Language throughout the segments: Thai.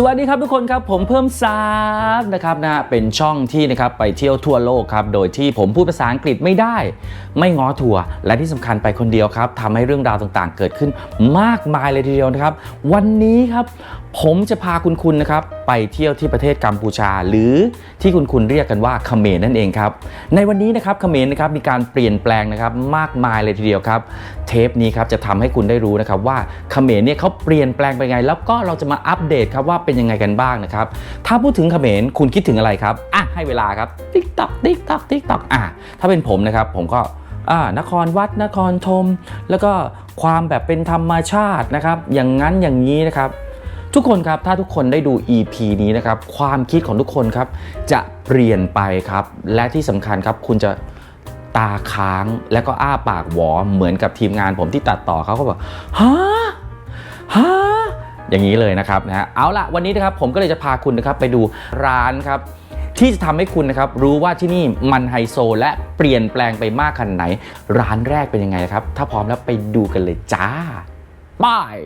สวัสดีครับทุกคนครับผมเพิ่มซากนะครับนะเป็นช่องที่นะครับไปเที่ยวทั่วโลกครับโดยที่ผมพูดภาษาอังกฤษไม่ได้ ไม่ง้อทัวร์และที่สำคัญไปคนเดียวครับทำให้เรื่องราวต่างๆ เกิดขึ้นมากมายเลยทีเดียวนะครับ วันนี้ครับผมจะพาคุณคุณนะครับไปเที่ยวที่ประเทศกัมพูชา หรือที่คุณคุณเรียกกันว่าเขมรนั่นเองครับ ในวันนี้นะครับเขมรนะครับมีการเปลี่ยนแปลงนะครับมากมายเลยทีเดียวครับ เทปนี้ครับจะทำให้คุณได้รู้นะครับว่าเขมรเนี่ยเขาเปลี่ยนแปลงไปไง แล้วก็เราจะมาอัปเดตครับว่าเป็นยังไงกันบ้างนะครับ ถ้าพูดถึงเขมรคุณคิดถึงอะไรครับอะให้เวลาครับติ๊กตอกติ๊กตอกติ๊กตอกอะถ้าเป็นผมนะครับผมก็อ่านครวัดนครธมแล้วก็ความแบบเป็นธรรมชาตินะครับ อย่างนั้นอย่างนี้นะครับ ทุกคนครับถ้าทุกคนได้ดู EP นี้นะครับความคิดของทุกคนครับจะเปลี่ยนไปครับ และที่สำคัญครับคุณจะตาค้างและก็อ้าปากหวอเหมือนกับทีมงานผมที่ตัดต่อเขาก็บอกฮะฮะอย่างนี้เลยนะครับนะฮะเอาละวันนี้นะครับผมก็เลยจะพาคุณนะครับไปดูร้านครับที่จะทำให้คุณนะครับรู้ว่าที่นี่มันไฮโซ และเปลี่ยนแปลงไปมากขนาดไหน ร้านแรกเป็นยังไงนะครับ ถ้าพร้อมแล้วไปดูกันเลยจ้าบาย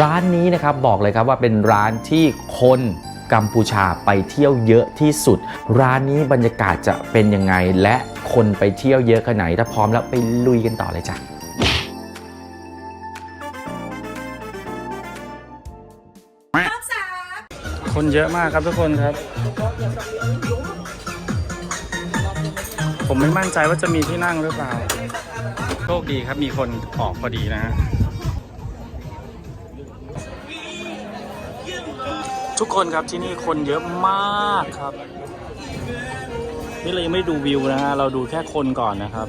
ร้านนี้นะครับบอกเลยครับว่าเป็นร้านที่คนกัมพูชาไปเที่ยวเยอะที่สุด ร้านนี้บรรยากาศจะเป็นยังไง และคนไปเที่ยวเยอะขนาดไหนถ้าพร้อมแล้วไปลุยกันต่อเลยจ้ะคนเยอะมากครับทุกคนครับ ผมไม่มั่นใจว่าจะมีที่นั่งหรือเปล่า โชคดีครับมีคนออกพอดีนะฮะ ทุกคนครับที่นี่คนเยอะมากครับ นี่เรายังไม่ดูวิวนะฮะ เราดูแค่คนก่อนนะครับ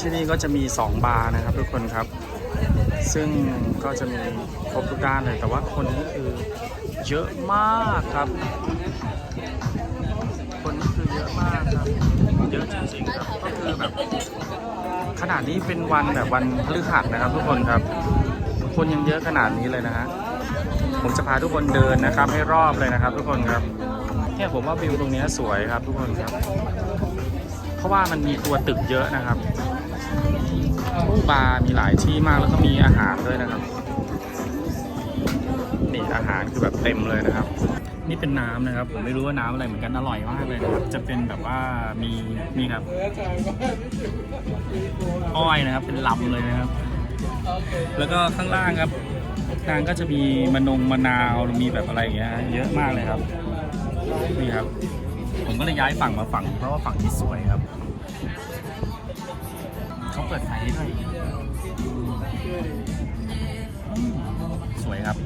ที่นี่ก็จะมี 2 บาร์นะครับทุกคนครับ ซึ่งก็จะมีครบทุกด้านเลย แต่ว่าคนนี้คือเยอะมากครับ คนนี้คือเยอะมากครับ เยอะจริงๆครับ ก็คือแบบขนาดนี้เป็นวันแบบวันพฤหัสนะครับ ทุกคนครับ คนยังเยอะขนาดนี้เลยนะฮะ ผมจะพาทุกคนเดินนะครับให้รอบเลยนะครับ ทุกคนครับ เนี่ยผมว่าวิวตรงนี้สวยครับทุกคนครับ เพราะว่ามันมีตัวตึกเยอะนะครับบาร์มีหลายที่มากแล้วก็มีอาหารด้วยนะครับนี่อาหารคือแบบเต็มเลยนะครับ นี่เป็นน้ำนะครับ ผมไม่รู้ว่าน้ำอะไรเหมือนกันอร่อยมากเลยนะครับจะเป็นแบบว่ามีนี่ครับ อ้อยนะครับ เป็นลำเลยนะครับ แล้วก็ข้างล่างครับทางก็จะมีมะนงมะนาวมีแบบอะไรอย่างเงี้ยเยอะมากเลยครับ นี่ครับ ผมก็เลยย้ายฝั่งมาฝั่งเพราะว่าฝั่งนี้สวยครับ เขาเปิดไฟให้ด้วยสวยครับ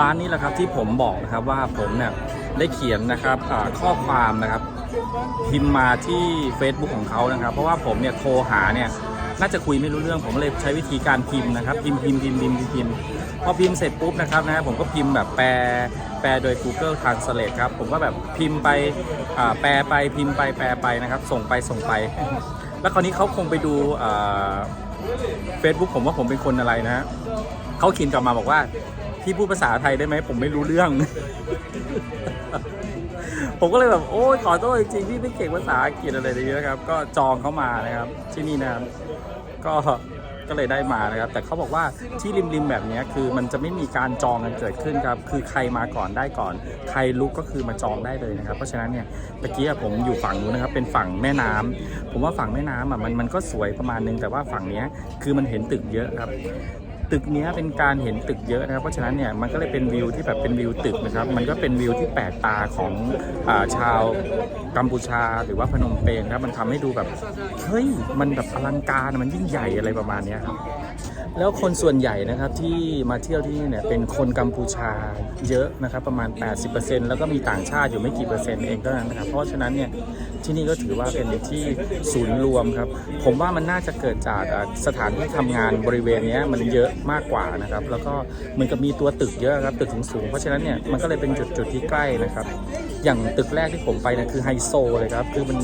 ร้านนี้แหละครับที่ผมบอกนะครับว่าผมเนี่ยได้เขียนนะครับข้อความนะครับพิมพ์มาที่ Facebook ของเขานะครับ เพราะว่าผมเนี่ยโทรหาเนี่ยน่าจะคุยไม่รู้เรื่องผมเลยใช้วิธีการพิมพ์นะครับ พิมพ์พิมพ์พิมพ์พิมพ์พิมพ์ พอพิมพ์เสร็จปุ๊บนะครับนะผมก็พิมพ์แบบแปลแปลโดย Google Translate ครับ ผมก็แบบพิมพ์ไปแปลไปพิมพ์ไปแปลไปนะครับ ส่งไปส่งไป แล้วคราวนี้เขาคงไปดูเฟซบุ๊กผมว่าผมเป็นคนอะไรนะเขาเขียนกลับมาบอกว่าพี่พูดภาษาไทยได้ไหมผมไม่รู้เรื่อง ผมก็เลยแบบโอ้ยขอโทษจริงพี่ไม่เก่งภาษาอังกฤษอะไรเลยนะครับ ก็จองเข้ามานะครับที่นี่นะครับก็ ก็เลยได้มานะครับ แต่เขาบอกว่าที่ริมๆแบบนี้คือมันจะไม่มีการจองกันเกิดขึ้นครับคือใครมาก่อนได้ก่อน ใครลุกก็คือมาจองได้เลยนะครับ เพราะฉะนั้นเนี่ยตะกี้ผมอยู่ฝั่งนู้นนะครับเป็นฝั่งแม่น้ำผมว่าฝั่งแม่น้ำอะมันมันก็สวยประมาณนึงแต่ว่าฝั่งนี้คือมันเห็นตึกเยอะครับ ตึกนี้เป็นการเห็นตึกเยอะนะครับ เพราะฉะนั้นเนี่ยมันก็เลยเป็นวิวที่แบบเป็นวิวตึกนะครับ มันก็เป็นวิวที่แปลกตาของอาชาวกัมพูชาหรือว่าพนมเปญครับ มันทำให้ดูแบบ เฮ้ย มันแบบอลังการ มันยิ่งใหญ่อะไรประมาณนี้ครับ แล้วคนส่วนใหญ่นะครับที่มาเที่ยวที่นี่เนี่ยเป็นคนกัมพูชาเยอะนะครับประมาณ 80%แล้วก็มีต่างชาติอยู่ไม่กี่เปอร์เซ็นต์เองเท่านั้นนะครับเพราะฉะนั้นเนี่ยที่นี่ก็ถือว่าเป็นที่ศูนย์รวมครับ ผมว่ามันน่าจะเกิดจากสถานที่ทำงานบริเวณนี้มันเยอะมากกว่านะครับ แล้วก็เหมือนกับมีตัวตึกเยอะครับตึกสูงๆเพราะฉะนั้นเนี่ยมันก็เลยเป็นจุดจุดๆที่ใกล้นะครับ อย่างตึกแรกที่ผมไปเนี่ยคือไฮโซเลยครับ คือมัน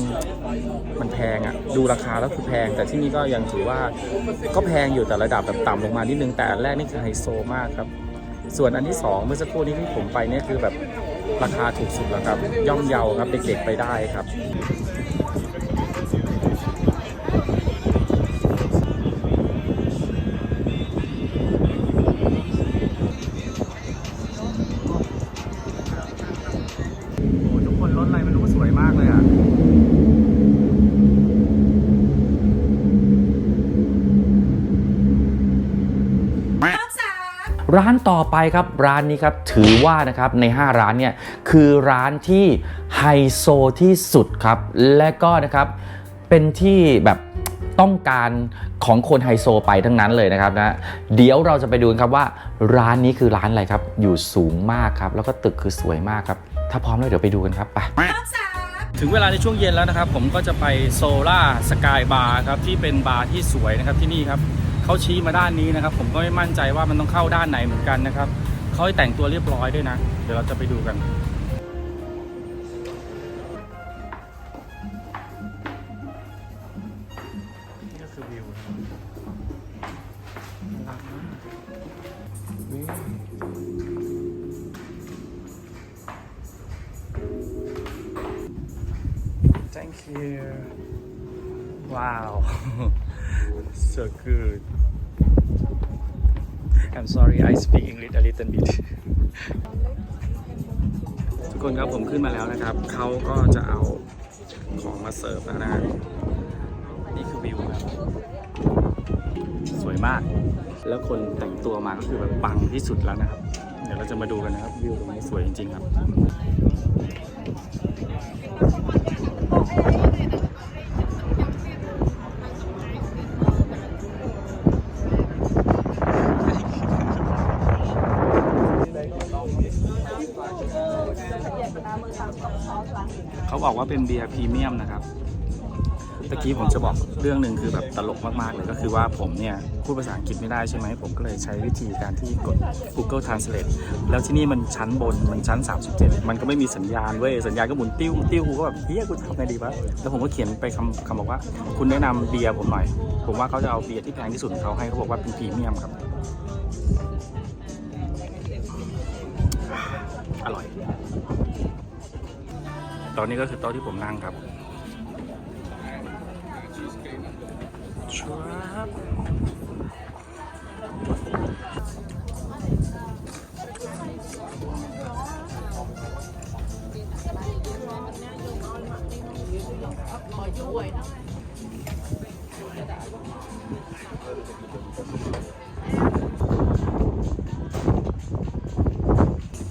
มันแพงอะดูราคาแล้วคือแพง แต่ที่นี่ก็ยังถือว่าก็แพงอยู่แต่ระดับแบบต่ำลงมานิดนึง แต่อันแรกนี่คือไฮโซมากครับ ส่วนอันที่สองเมื่อสักครู่นี้ที่ผมไปเนี่ยคือแบบราคาถูกสุดแล้วครับ ย่อมเยาครับเด็กๆไปได้ครับ ร้านต่อไปครับร้านนี้ครับถือว่านะครับใน 5 ร้านเนี่ยคือร้านที่ไฮโซที่สุดครับ และก็นะครับเป็นที่แบบต้องการของคนไฮโซไปทั้งนั้นเลยนะครับนะเดี๋ยวเราจะไปดูกันครับว่าร้านนี้คือร้านอะไรครับ อยู่สูงมากครับ แล้วก็ตึกคือสวยมากครับ ถ้าพร้อมแล้วเดี๋ยวไปดูกันครับไปถึงเวลาในช่วงเย็นแล้วนะครับ ผมก็จะไปโซล่าสกายบาร์ครับที่เป็นบาร์ที่สวยนะครับที่นี่ครับ เขาชี้มาด้านนี้นะครับ ผมก็ไม่มั่นใจว่ามันต้องเข้าด้านไหนเหมือนกันนะครับเขาให้แต่งตัวเรียบร้อยด้วยนะ เดี๋ยวเราจะไปดูกันนี่ก็คือวิวนะครับน่ารักมากนี่ Thank you. Wow. so good. I'm sorry I speak English a little bit. ทุกคนครับผมขึ้นมาแล้วนะครับ เขาก็จะเอาของมาเสิร์ฟแล้วนะนี่คือวิวครับสวยมาก แล้วคนแต่งตัวมาก็คือแบบปังที่สุดแล้วนะครับ เดี๋ยวเราจะมาดูกันนะครับ วิวตรงนี้สวยจริงๆครับ ว่าเป็นเบียร์พรีเมียมนะครับตะกี้ผมจะบอกเรื่องหนึ่งคือแบบตลกมาก ๆ เลยก็คือว่าผมเนี่ยพูดภาษาอังกฤษไม่ได้ใช่ไหมผมก็เลยใช้วิธีการที่กด Google Translate แล้วที่นี่มันชั้นบนมันชั้น 37 มันก็ไม่มีสัญญาณเว้ยสัญญาณก็หมุนติ้วติ้วกูก็แบบเฮียกูทำไงดีวะแล้วผมก็เขียนไปคำคำบอกว่า คุณแนะนำเบียร์ผมหน่อย ผมว่าเขาจะเอาเบียร์ที่แพงที่สุดของเขาให้เขาบอกว่าเป็นพรีเมียมครับ อร่อย ตอนนี้ก็คือโต๊ะที่ผมนั่งครับชับ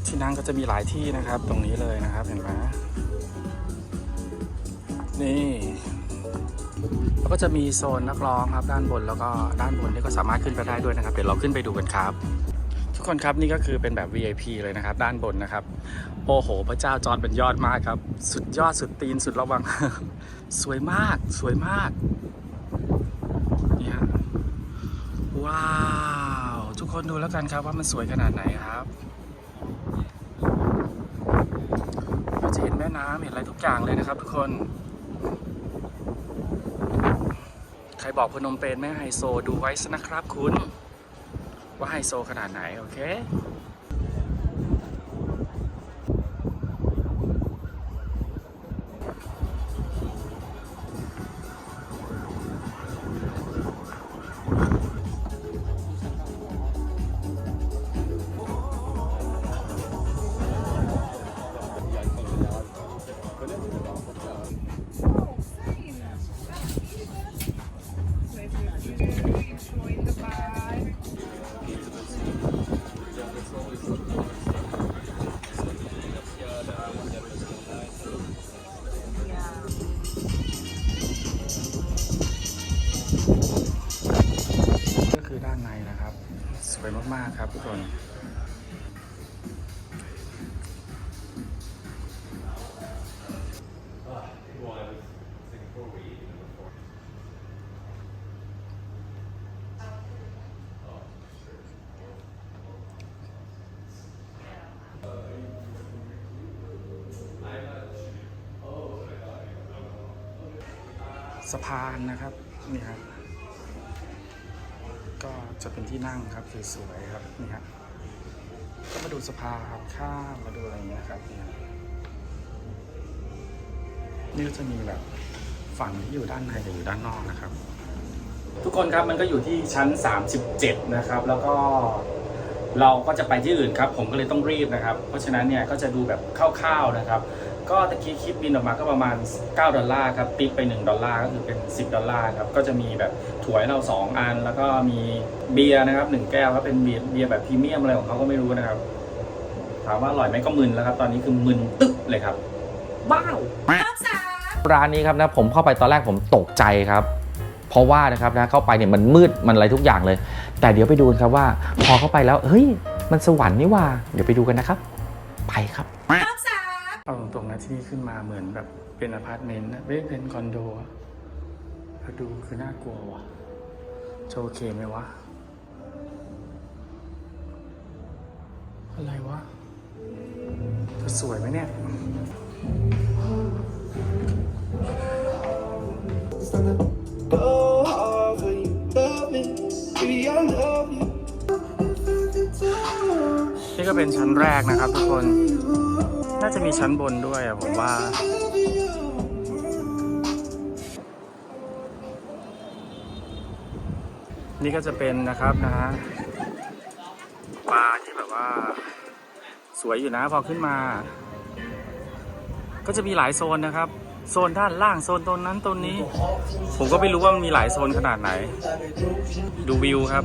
ที่นั่งก็จะมีหลายที่นะครับ ตรงนี้เลยนะครับ เห็นไหม นี่แล้วก็จะมีโซนนักร้องครับด้านบนแล้วก็ด้านบนนี่ก็สามารถขึ้นไปได้ด้วยนะครับ เดี๋ยวเราขึ้นไปดูกันครับ ทุกคนครับนี่ก็คือเป็นแบบ VIP เลยนะครับ ด้านบนนะครับ โอ้โห พระเจ้าจอดเป็นยอดมากครับ สุดยอดสุดตีนสุดระวัง สวยมากสวยมากเนี่ยว้าว ทุกคนดูแล้วกันครับว่ามันสวยขนาดไหนครับเราจะเห็นแม่น้ำเห็นอะไรทุกอย่างเลยนะครับ ทุกคน ใครบอกพนมเปญไม่ไฮโซดูไว้ซะนะครับคุณ ว่าไฮโซขนาดไหน โอเค สะพานนะครับนี่ครับก็จะเป็นที่นั่งครับสวยๆครับนี่ครับก็มาดูสะพานข้ามมาดูอะไรอย่างเงี้ยครับนี่ครับนี่ก็จะมีแบบฝั่งที่อยู่ด้านในกับอยู่ด้านนอกนะครับ ทุกคนครับมันก็อยู่ที่ชั้น 37 นะครับ แล้วก็เราก็จะไปที่อื่นครับ ผมก็เลยต้องรีบนะครับ เพราะฉะนั้นเนี่ยก็จะดูแบบคร่าวๆนะครับ ก็ตะกี้คิดบินออกมาก็ประมาณ 9 ดอลลาร์ครับติปไป 1 ดอลลาร์ก็คือเป็น 10 ดอลลาร์ครับก็จะมีแบบถั่วให้เรา 2 อัน แล้วก็มีเบียร์นะครับ 1 แก้วก็เป็นเบียร์เบียร์แบบพรีเมียมอะไรของเขาก็ไม่รู้นะครับ ถามว่าอร่อยไหมก็มึนแล้วครับ ตอนนี้คือมึนตึ๊บเลยครับบ้าวร้านนี้ครับนะผมเข้าไปตอนแรกผมตกใจครับ เพราะว่านะครับนะเข้าไปเนี่ยมันมืดมันอะไรทุกอย่างเลย แต่เดี๋ยวไปดูกันครับว่า พอเข้าไปแล้วเฮ้ยมันสวรรค์นี่หว่า เดี๋ยวไปดูกันนะครับ ไปครับ เอาตรงๆนะที่นี่ขึ้นมาเหมือนแบบเป็นอพาร์ตเมนต์นะไม่เป็นคอนโดอะถ้าดูคือน่ากลัวว่ะจะโอเคไหมวะ อะไรวะจะสวยไหมเนี่ยนี่ก็เป็นชั้นแรกนะครับทุกคน น่าจะมีชั้นบนด้วยอะผมว่า นี่ก็จะเป็นนะครับนะฮะปลาที่แบบว่า สวยอยู่นะพอขึ้นมา ก็จะมีหลายโซนนะครับ โซนด้านล่างโซนตรงนั้นตรงนี้ ผมก็ไม่รู้ว่ามันมีหลายโซนขนาดไหน ดูวิวครับ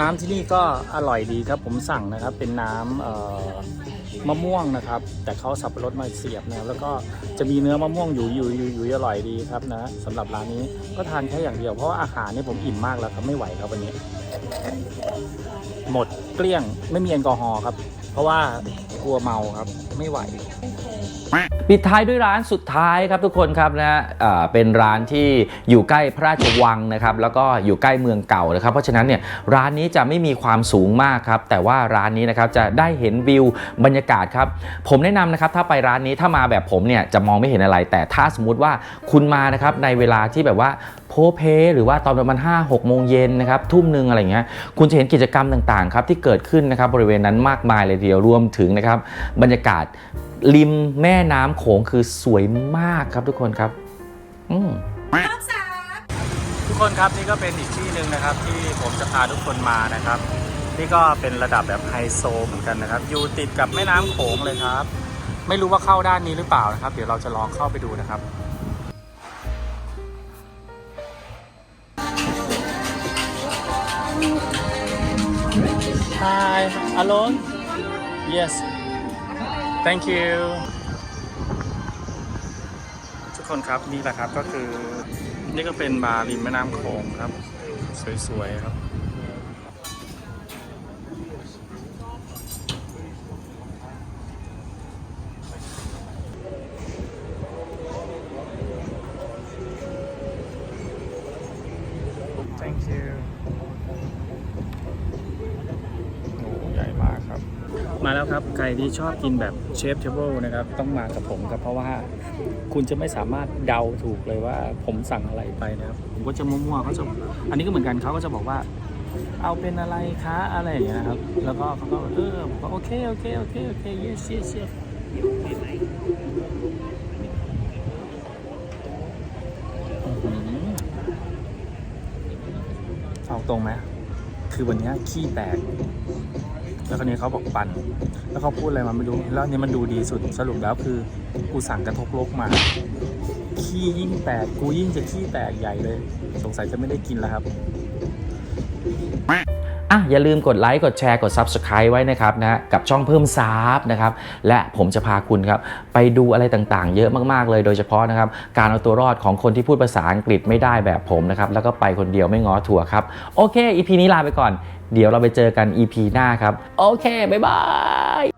น้ำที่นี่ก็อร่อยดีครับผมสั่งนะครับ เป็นน้ำมะม่วงนะครับ แต่เขาสับปะรดมาเสียบนะแล้วก็จะมีเนื้อมะม่วงอยู่อยู่อยู่อยู่อร่อยดีครับนะสำหรับร้านนี้ก็ทานแค่อย่างเดียวเพราะว่าอาหารเนี่ยผมอิ่มมากแล้วครับไม่ไหวครับวันนี้ หมดเกลี้ยงไม่มีแอลกอฮอล์ครับ เพราะว่ากลัวเมาครับไม่ไหว ปิดท้ายด้วยร้านสุดท้ายครับทุกคนครับนะเอ่อเป็นร้านที่อยู่ใกล้พระราชวังนะครับแล้วก็อยู่ใกล้เมืองเก่านะครับ เพราะฉะนั้นเนี่ยร้านนี้จะไม่มีความสูงมากครับแต่ว่าร้านนี้นะครับจะได้เห็นวิวบรรยากาศครับผมแนะนำนะครับถ้าไปร้านนี้ถ้ามาแบบผมเนี่ยจะมองไม่เห็นอะไร แต่ถ้าสมมุติว่าคุณมานะครับในเวลาที่แบบว่า พเพหรือว่าตอนประมาณ5 6โมงเย็นนะครับทุ่มหนึ่งอะไรอย่างเงี้ยคุณจะเห็นกิจกรรมต่างๆครับที่เกิดขึ้นนะครับบริเวณนั้นมากมายเลยทีเดียวรวมถึงนะครับบรรยากาศริมแม่น้ำโขงคือสวยมากครับทุกคนครับอืมทุกคนครับนี่ก็เป็นอีกที่หนึ่งนะครับที่ผมจะพาทุกคนมานะครับ นี่ก็เป็นระดับแบบไฮโซเหมือนกันนะครับ อยู่ติดกับแม่น้ำโขงเลยครับ ไม่รู้ว่าเข้าด้านนี้หรือเปล่านะครับ เดี๋ยวเราจะลองเข้าไปดูนะครับ Hi alone Yes Thank you ทุกคนครับนี่แหละครับก็คือ นี่ก็เป็นบาร์ริมแม่น้ำโขงครับ สวยๆครับ ใครที่ชอบกินแบบเชฟเทเบิลนะครับต้องมากับผมครับเพราะว่าคุณจะไม่สามารถเดาถูกเลยว่าผมสั่งอะไรไปนะครับผมก็จะมั่วๆเขาจะอันนี้ก็เหมือนกันเขาก็จะบอกว่า เอาเป็นอะไรคะอะไรอย่างเงี้ยนะครับ แล้วก็เขาก็เออผมก็โอเคโอเคโอเคโอเค yes yes yes เอาตรงไหมคือวันนี้ขี้แตก แล้วคนนี้เขาบอกปั่น แล้วเขาพูดอะไรมาไม่รู้ แล้วอันนี้มันดูดีสุด สรุปแล้วคือ กูสั่งกระทกโลกมา ขี้ยิ่งแตก กูยิ่งจะขี้แตกใหญ่เลย สงสัยจะไม่ได้กินแล้วครับ อะอย่าลืมกดไลค์กดแชร์กด Subscribe ไว้นะครับนะกับช่องเพิ่มซาบนะครับและผมจะพาคุณครับไปดูอะไรต่างๆ เยอะมากๆเลยโดยเฉพาะนะครับการเอาตัวรอดของคนที่พูดภาษาอังกฤษไม่ได้แบบผมนะครับแล้วก็ไปคนเดียวไม่ง้อถั่วครับโอเค EP นี้ลาไปก่อน เดี๋ยวเราไปเจอกัน EP หน้าครับโอเคบ๊ายบาย